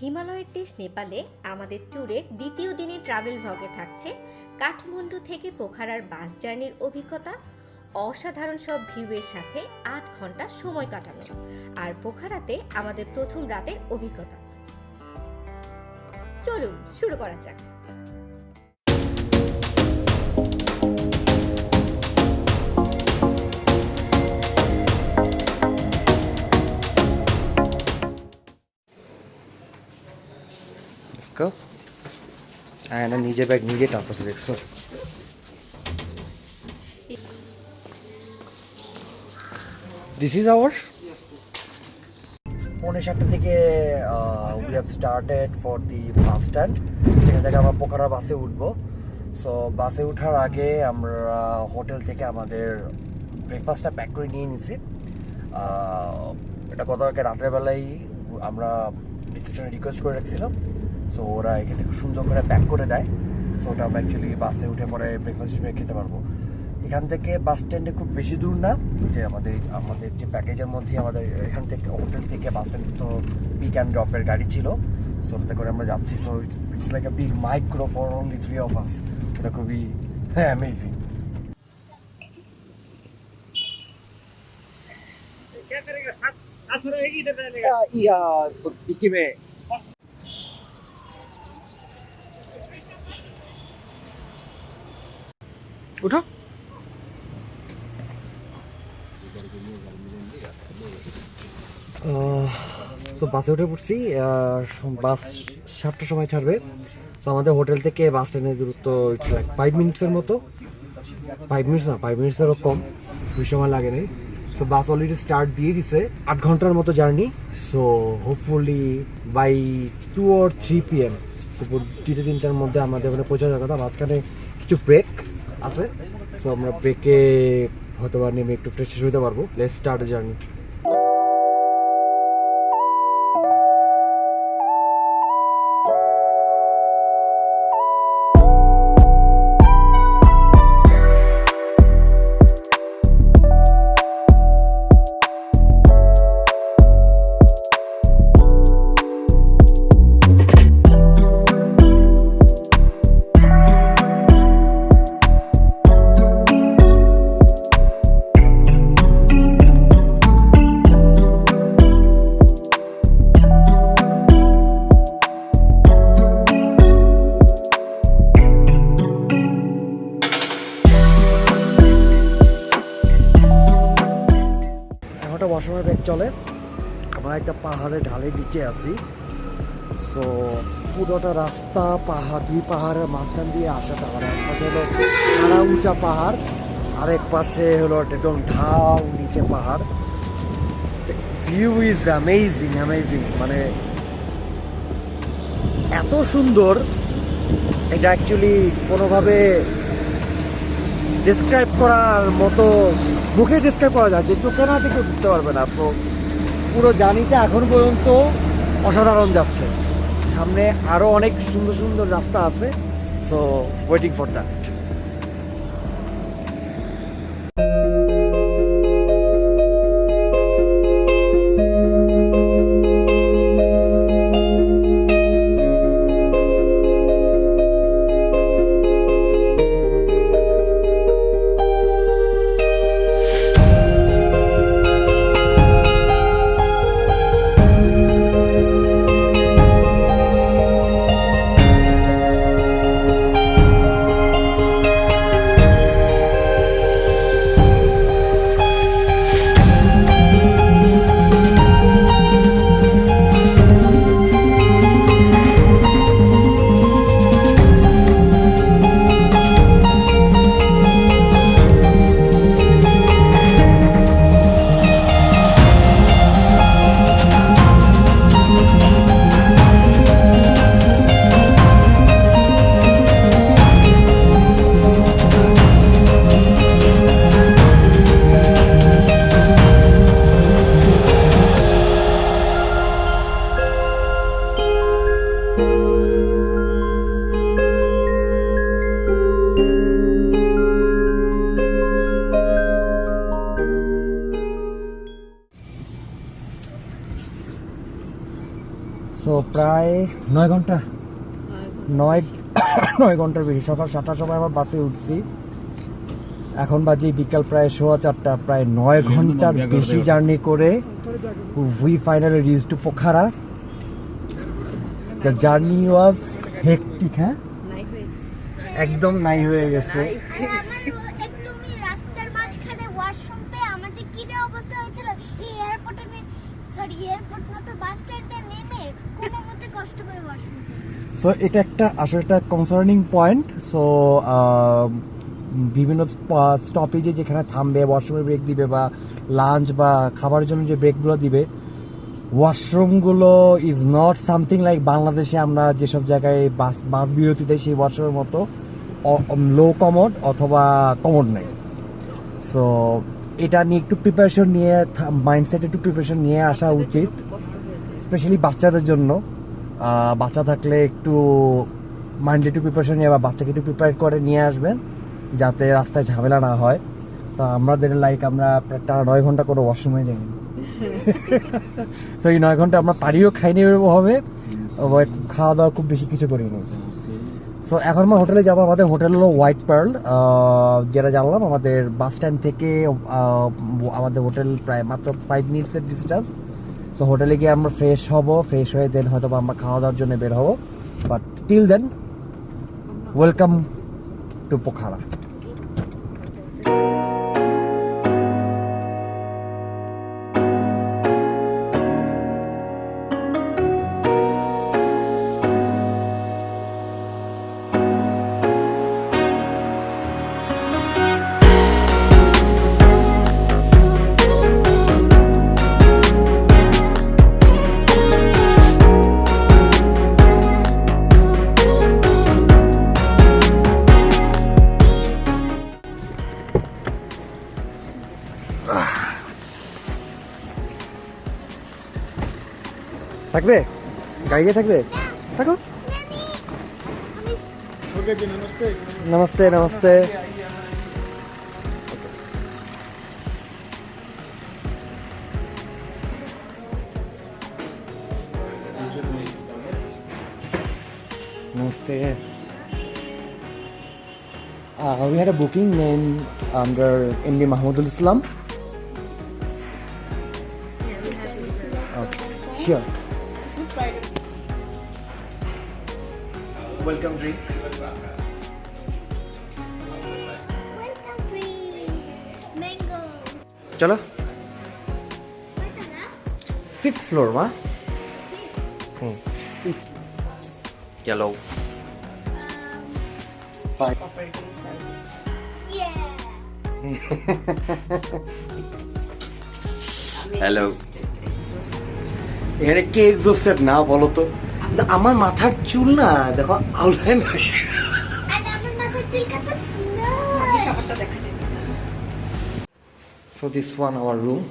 হিমালয়ের দেশ নেপালে আমাদের ট্যুরের দ্বিতীয় দিনে ট্রাভেল ভগে থাকছে কাঠমান্ডু থেকে পোখারার বাস জার্নির অভিজ্ঞতা, অসাধারণ সব ভিউয়ের সাথে আট ঘণ্টা সময় কাটানো আর পোখারাতে আমাদের প্রথম রাতের অভিজ্ঞতা। চলুন শুরু করা যাক। Let's go. আয়না নিজে ব্যাগ নিজে টানতেছে দেখছ দিস ইজ আওয়ার পৌনে সাতটা থেকে we have started for the bus stand যেখান থেকে আমরা পোখারা বাসে উঠবো। সো বাসে ওঠার আগে আমরা হোটেল থেকে আমাদের ব্রেকফাস্টটা প্যাক করে নিয়ে নিছি। এটা গতকালকে রাতের বেলায় আমরা রিসেপশনে রিকোয়েস্ট করে রাখছিলাম। সো ওরা এখান থেকে সুন্দর করে প্যাক করে দেয় সো ওটা আমরা অ্যাকচুয়ালি বাসে উঠে পরে ব্রেকফাস্ট হিসেবে খেতে পারবো এখান থেকে বাস স্ট্যান্ডে খুব বেশি দূর না যে আমাদের আমাদের যে প্যাকেজের মধ্যে আমাদের এখান থেকে হোটেল থেকে বাস স্ট্যান্ড তো পিক অ্যান্ড ড্রপের গাড়ি ছিল সো ওটাতে করে আমরা যাচ্ছি so it's like a big micro for only three of us এটা খুবই হ্যাঁ অ্যামেজিং क्या करेगा सात सात सौ रहेगी इधर रहेगा ইয়া কি উঠো। তো বাসে উঠে পড়ছি বাস সাতটার সময় ছাড়বে। তো আমাদের হোটেল থেকে বাস স্ট্যান্ডের দূরত্ব ফাইভ মিনিটসের মতো। ফাইভ মিনিটস না ফাইভ মিনিটসেরও কম, বেশি সময় লাগে নাই। সো বাস অলরেডি স্টার্ট দিয়ে দিছে, আট ঘণ্টার মতো journey. So hopefully by two or three P M দুপুর তিনটে তিনটার মধ্যে আমাদের ওখানে পৌঁছা যাওয়ার কথা মাঝখানে কিছু ব্রেক আছে। সো আমরা ব্রেকে হয়তো বা নেমে একটু ফ্রেশ হতে পারব। লেটস স্টার্ট জার্নি একটা ব্যাগ চলে। আমরা একটা পাহাড়ের ঢালের নিচে আছি। সো পুরোটা রাস্তা, পাহাড়, দুই পাহাড়ের মাঝখান দিয়ে আসা পাহাড়। এক পাশে হলো খাড়া উঁচা পাহাড় আরেক পাশে হলো একদম ঢাল নিচে পাহাড়। ভিউ ইজ অ্যামেজিং অ্যামেজিং মানে এত সুন্দর। এটা অ্যাকচুয়ালি কোনোভাবে ডিসক্রাইব করার মতো মুখে ডিসক্রাইব করা যায়, যে চোখে না দেখে বুঝতে পারবে না। তো পুরো জার্নিটা এখন পর্যন্ত অসাধারণ যাচ্ছে। সামনে আরও অনেক সুন্দর সুন্দর রাস্তা আছে সো ওয়েটিং ফর দ্যাট নয় ঘণ্টার বেশি। সকাল সাতটার সময় আমার বাসে উঠছি। এখন বাজে বিকাল প্রায় সোয়া চারটা প্রায় নয় ঘণ্টার বেশি জার্নি করে we finally reach to Pokhara. The journey was hectic হ্যাঁ? একদম নাই হয়ে গেছে একদমই রাস্তার মাঝখানে ওয়াশরুম পেয়ে আমার যে কি যে অবস্থা হয়েছিল এই এয়ারপোর্টে সরি এয়ারপোর্ট না তো বাস স্ট্যান্ডে নেমে কোনো মতে কষ্ট করে ওয়াশরুম সো এটা একটা আসলে একটা কনসার্নিং পয়েন্ট সো বিভিন্ন স্টপেজে যেখানে থামবে ওয়াশরুমে ব্রেক দিবে বা লাঞ্চ বা খাবারের জন্য যে ব্রেকগুলো দিবে ওয়াশরুমগুলো ইজ নট সামথিং লাইক বাংলাদেশে আমরা যেসব জায়গায় বাস বাস বিরতিতে সেই ওয়াশরুমের মতো লো কমোড অথবা কমোড নেই। সো এটা নিয়ে একটু প্রিপারেশন নিয়ে মাইন্ডসেট একটু প্রিপারেশন নিয়ে আসা উচিত স্পেশালি বাচ্চাদের জন্য। বাচ্চা থাকলে একটু মাইন্ড একটু প্রিপারেশন নিয়ে বা বাচ্চাকে একটু প্রিপেয়ার করে নিয়ে আসবেন, যাতে রাস্তায় ঝামেলা না হয়। তো আমাদের লাইক আমরা টানা নয় ঘণ্টা করে ওয়াশরুমে যাই তো এই নয় ঘণ্টা আমরা পারিও খাইনি হবে খাওয়া দাওয়া খুব বেশি কিছু করি করিনি। সো এখন আমরা হোটেলে যাব, আমাদের হোটেল হলো হোয়াইট পার্ল যেটা জানলাম, আমাদের বাস স্ট্যান্ড থেকে আমাদের হোটেল প্রায় মাত্র ফাইভ মিনিটসের ডিস্টেন্স সো হোটেলে গিয়ে আমরা ফ্রেশ হব ফ্রেশ হয়ে দেন হয়তো আমরা খাওয়া দাওয়ার জন্য বের হব। But till then welcome to Pokhara বাইরে থাকবে থাকো namaste namaste Uh, we had a booking named under MD Mahmudul Islam. Okay, sure. Welcome drink. Welcome drink mango চলো ফিফথ ফ্লোর মা হুম চলো বাই হ্যালো এখানে কে এক্সস্টেড না বলো তো? কিন্তু আমার মাথার চুল না দেখো আউটলাইন আর আমার মাথার চুল কত সুন্দর So this one our room.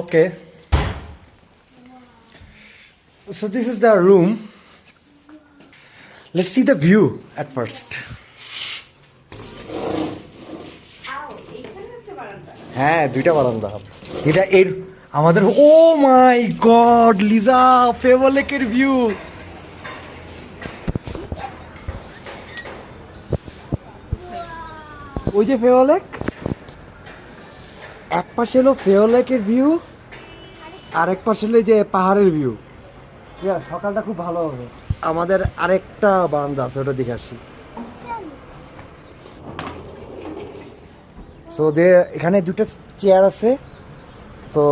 Okay. So this is the room. Let's see the view at first. হ্যাঁ দুইটা বারান্দা এটা এর আমাদের ও মাই গড, লিজা, ফেভালেকের ভিউ ওই যে ফেওলেক এক পাশে হলো ফেওলেকের ভিউ আর এক পাশে হলো যে পাহাড়ের ভিউ সকালটা খুব ভালো হবে। আমাদের আরেকটা বারান্দা আছে, ওটা দেখে আসি। সো দে এখানে দুটো চেয়ার আছে। তো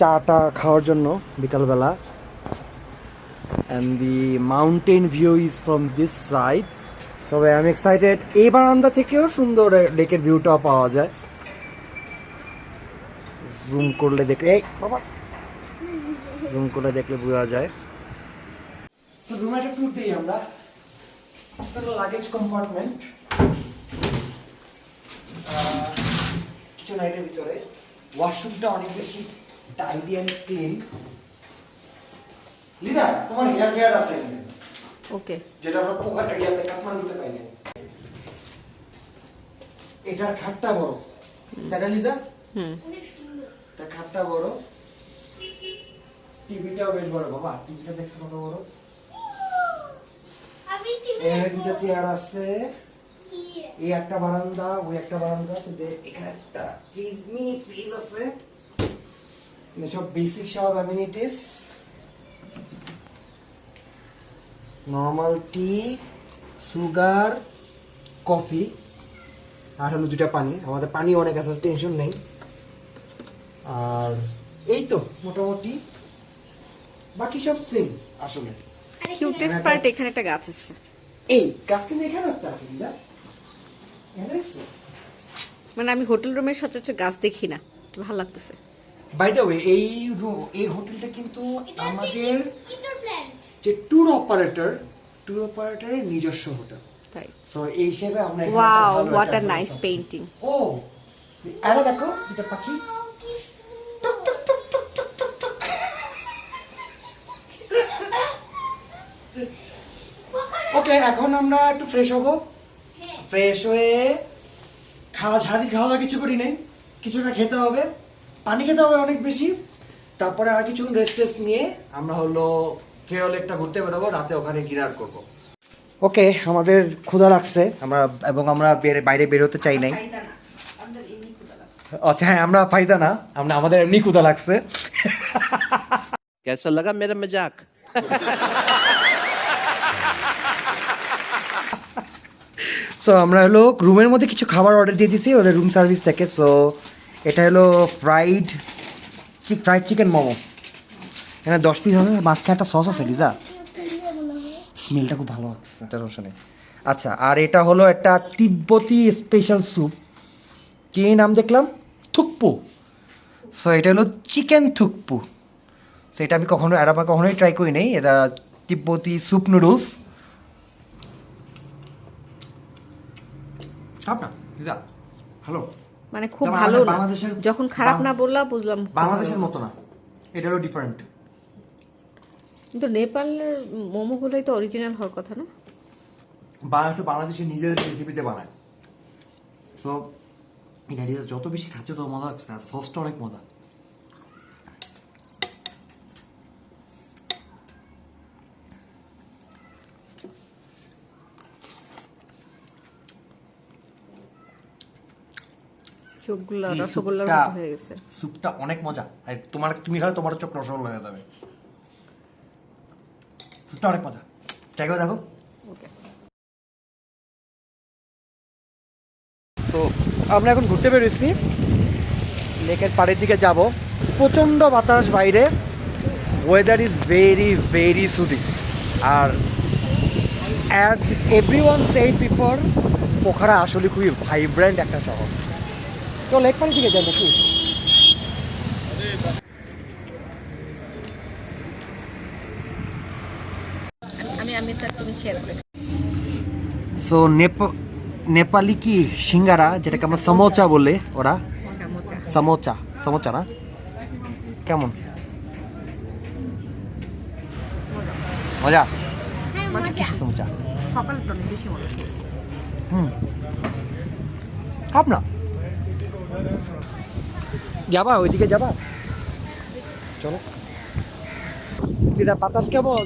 চাটা খাওয়ার জন্য বিকালবেলা। And the mountain view is from this side তবে আমি এক্সাইটেড এই বারান্দা থেকেও সুন্দর লেকের ভিউটা পাওয়া যায়। জুম করলে দেখলে, এই বাবা। জুম করলে দেখলে বোঝা যায়। রুমে একটা ট্যুর দিই আমরা। লাগেজ কম্পার্টমেন্ট নাইটের ভিতরে। ওয়াশরুমটা অনেক বেশি টাইডি অ্যান্ড ক্লিন লিদা তোমার হেয়ার ড্রায়ার আছে ওকে। যেটা আমরা পোকার এরিয়াতে কাঠমান্ডুতে পাই না। এটার খাটটা বড়। তাই না লিজা? হুম। অনেক সুন্দর। তার খাটটা বড়। টিভিটাও বেশ বড়। বাবা টিভিটা দেখছ কত বড়? আমি টিভি দুটো চেয়ার আছে। এই একটা বারান্দা ওই একটা বারান্দা আছে এখানে একটা ফ্রিজ মিনি ফ্রিজ আছে। সব বেসিক সব amenities normal tea sugar coffee আর হলো দুটা পানি। আমাদের পানি অনেক আছে টেনশন নেই। আর এই তো মোটামুটি। বাকি সব সেম আসলে। কিউটেস্ট পার্ট এখানে একটা গাছ আছে। এই গাছ কিন্তু এখানে একটা আছে মানে আমি হোটেল রুমের সচরাচর গাছ দেখি না তো ভালো লাগতেছে। বাই দ্য ওয়ে এই এই হোটেলটা কিন্তু আমাদের যে ট্যুর অপারেটর ট্যুর অপারেটরের নিজস্ব হোটেল। তাই। সো এই হিসেবে আমরা wow what a nice. Painting ও আরে দেখো দুটা পাখি। ওকে এখন আমরা একটু ফ্রেশ হব। ফ্রেশ হয়ে খাওয়া ঝাড়ি খাওয়া কিছু করি নাই। কিছুটা খেতে হবে পানি খেতে হবে অনেক বেশি। তারপরে আর কিছুক্ষণ রেস্ট টেস্ট নিয়ে আমরা হলো ফেয়ল একটা ঘুরতে বেরোবো রাতে ওখানে ডিনার করব। ওকে আমাদের ক্ষুধা লাগছে। আমরা এবং আমরা বাইরে বেরোতে চাই নাই। আচ্ছা হ্যাঁ আমরা ফাইদা না। আমরা আমাদের এমনি ক্ষুধা লাগছে। কেসা লাগা মেরা মজাক সো আমরা হলো রুমের মধ্যে কিছু খাবার অর্ডার দিয়ে দিয়েছি ওদের রুম সার্ভিস থেকে। সো এটা হলো fried chick fried chicken momo. এখানে দশ পিস আছে মাঝখানে একটা সস আছে লিজা। স্মেলটা খুব ভালো রসনে আচ্ছা আর এটা হলো একটা তিব্বতি স্পেশাল স্যুপ কি নাম দেখলাম? থুকপু। সো এটা হলো চিকেন থুকপু। সো এটা আমি কখনো এটা আমার কখনোই ট্রাই করি নাই। এটা তিব্বতি স্যুপ নুডলস খাব না লিজা হ্যালো মানে খুব ভালো বাংলাদেশের যখন খারাপ না বললা বুঝলাম বাংলাদেশের মতো না। এটা হলো ডিফারেন্ট কিন্তু নেপালের মোমোগুলোই তো অরিজিনাল হওয়ার কথা না? বাংলাদেশ বাংলাদেশের নিজেদের রেসিপিতে বানায়। সো এটা যত বেশি খাচ্ছে তত মজা হচ্ছে না সসটা অনেক মজা। চোখগুলো রসগোল্লার স্যুপটা- মতো হয়ে গেছে। স্যুপটা অনেক মজা। আর তোমার তুমি খালে তোমার চোখ রসগোল্লা হয়ে যাবে। স্যুপটা অনেক মজা। ট্রাই করে দেখো তো আমরা এখন ঘুরতে বেরোচ্ছি লেকের পাড়ের দিকে যাব। প্রচণ্ড বাতাস বাইরে। Weather is very very soothing R as everyone said before Pokhara আসলে খুবই ভাইব্রেন্ট একটা শহর। তো লেক পাড়ের দিকে যাই নাকি? আমি আমি তার তুমি শেয়ার করে সো নেপালি কি সিঙ্গারা যেটাকে আমরা সমোচা বলে ওরা? সমোচা। সমোচা না? কেমন? মজা? হ্যাঁ সমোচা। মনে হুম। খাব না যাবা ওইদিকে যাবা চলো দিদা বাতাস কেমন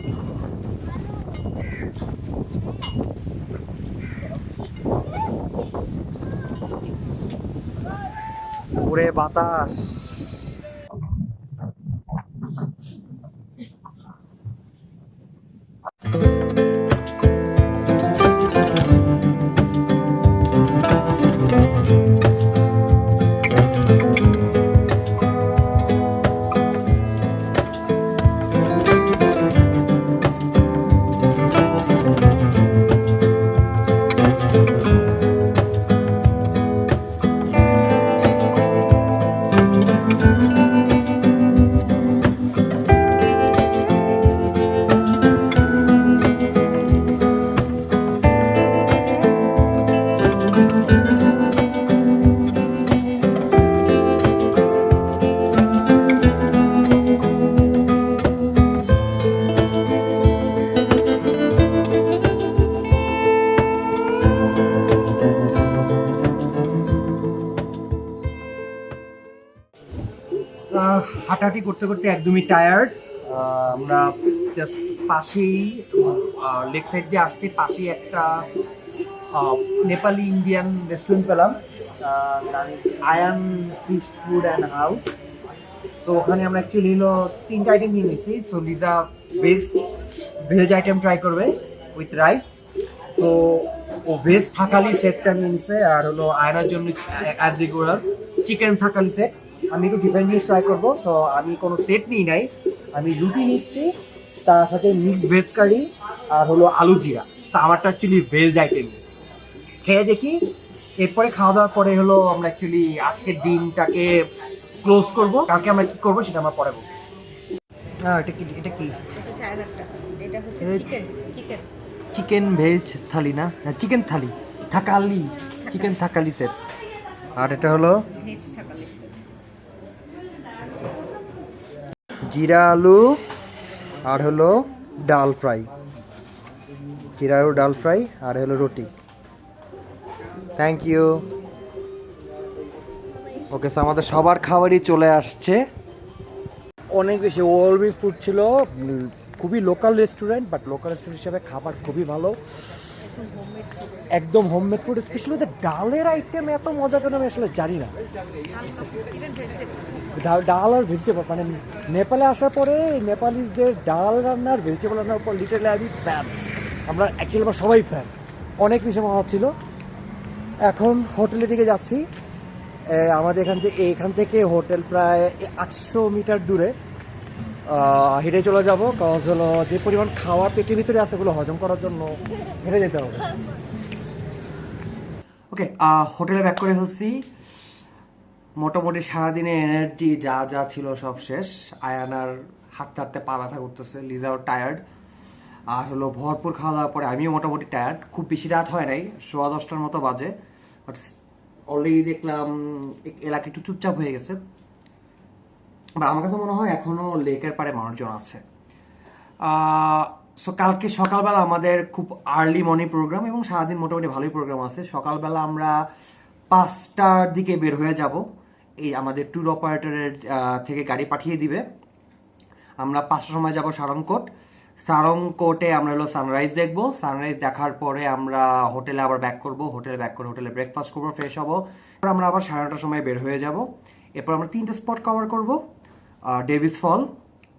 ওরে বাতাস করতে করতে একদমই টায়ার্ড আমরা জাস্ট পাশেই লেক সাইড দিয়ে আসতে পাশেই একটা নেপালি ইন্ডিয়ান রেস্টুরেন্ট পেলাম। Ayaan fish food and house so ওখানে আমরা অ্যাকচুয়ালি হলো তিনটা আইটেম নিয়ে নিয়েছি so Liza veg veg item try করবে উইথ রাইস সো ও ভেজ থাকালি সেটটা নিয়ে নিছে। আর হলো আয়নার জন্য as regular chicken Thakali set আমি একটু ডিফারেন্ট জিনিস ট্রাই করব সো আমি কোনো সেট নিই নাই। আমি রুটি নিচ্ছি তার সাথে মিক্সড ভেজ কারি আর হলো আলু জিরা। তো আমারটা অ্যাকচুয়ালি ভেজ আইটেম খেয়ে দেখি এরপরে খাওয়া দাওয়ার পরে হলো আমরা অ্যাকচুয়ালি আজকের দিনটাকে ক্লোজ করব। কালকে আমরা কি করব সেটা আমরা পরে বলতেছি হ্যাঁ এটা কি এটা কি? এটা হচ্ছে chicken chicken chicken veg thali না? হ্যাঁ chicken thali. Thakali chicken Thakali set আর এটা হলো ভেজ থাকালে জিরা আলু আর হলো ডাল ফ্রাই। জিরা আলু, ডাল ফ্রাই আর হলো রুটি। থ্যাংক ইউ ওকে আমাদের সবার খাবারই চলে আসছে। অনেক বেশি ওয়ার্ল্ড ফুড ছিল। খুবই local restaurant but local restaurant হিসাবে খাবার খুবই ভালো। একদম হোমমেড ফুড স্পেশালি ডালের আইটেম এত মজা কেন আমি আসলে জানি না। ডাল ডাল আর ভেজিটেবল মানে নেপালে আসার পরে নেপালিজদের ডাল রান্নার ভেজিটেবল রান্নার উপর লিটারলি আমি ফ্যান আমরা অ্যাকচুয়ালি আমরা সবাই ফ্যান অনেক বেশি মজা ছিল এখন হোটেলের দিকে যাচ্ছি। আমাদের এখান থেকে এখান থেকে হোটেল প্রায় আটশো মিটার দূরে। হেঁটে চলে যাব কারণ হলো যে পরিমাণ খাওয়া পেটের ভিতরে আছে ওগুলো হজম করার জন্য হেঁটে যেতে হবে। ওকে হোটেলে ব্যাক করে ফেলছি। মোটামুটি সারাদিনে এনার্জি যা যা ছিল সব শেষ। আয়ানার হাঁটতে হাঁটতে পা ব্যথা করতেছে, লিজাও টায়ার্ড আর হলো ভরপুর খাওয়া দাওয়ার পরে আমিও মোটামুটি টায়ার্ড খুব বেশি রাত হয় নাই, সোয়া দশটার মতো বাজে। বাট অলরেডি দেখলাম এলাকা একটু চুপচাপ হয়ে গেছে। বা আমার কাছে মনে হয় এখনও লেকের পাড়ে মানুষজন আছে। সো কালকে সকালবেলা আমাদের খুব আর্লি মর্নিং প্রোগ্রাম এবং সারাদিন মোটামুটি ভালোই প্রোগ্রাম আছে। সকালবেলা আমরা পাঁচটার দিকে বের হয়ে যাব। এই আমাদের ট্যুর অপারেটরের থেকে গাড়ি পাঠিয়ে দিবে। আমরা পাঁচটার সময় যাব সারংকোট। সারংকোটে আমরা হলো সানরাইজ দেখব। সানরাইজ দেখার পরে আমরা হোটেলে আবার ব্যাক করব। হোটেলে ব্যাক করে হোটেলে ব্রেকফাস্ট করব ফ্রেশ হব। এরপর আমরা আবার সাড়ে নটার সময় বের হয়ে যাব। এরপর আমরা তিনটে স্পট কভার করব। ডেভিস ফল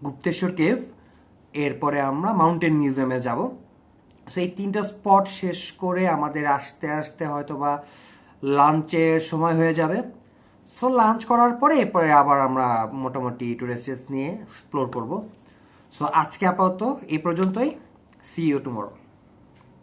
গুপ্তেশ্বর কেভ এরপরে আমরা মাউন্টেন মিউজিয়ামে যাব। সো এই তিনটা স্পট শেষ করে আমাদের আসতে আসতে হয়তো বা লাঞ্চের সময় হয়ে যাবে। সো লাঞ্চ করার পরে এরপরে আবার আমরা মোটামুটি টুরিস্ট নিয়ে এক্সপ্লোর করব। সো আজকে আপাতত এই পর্যন্তই। C you tomorrow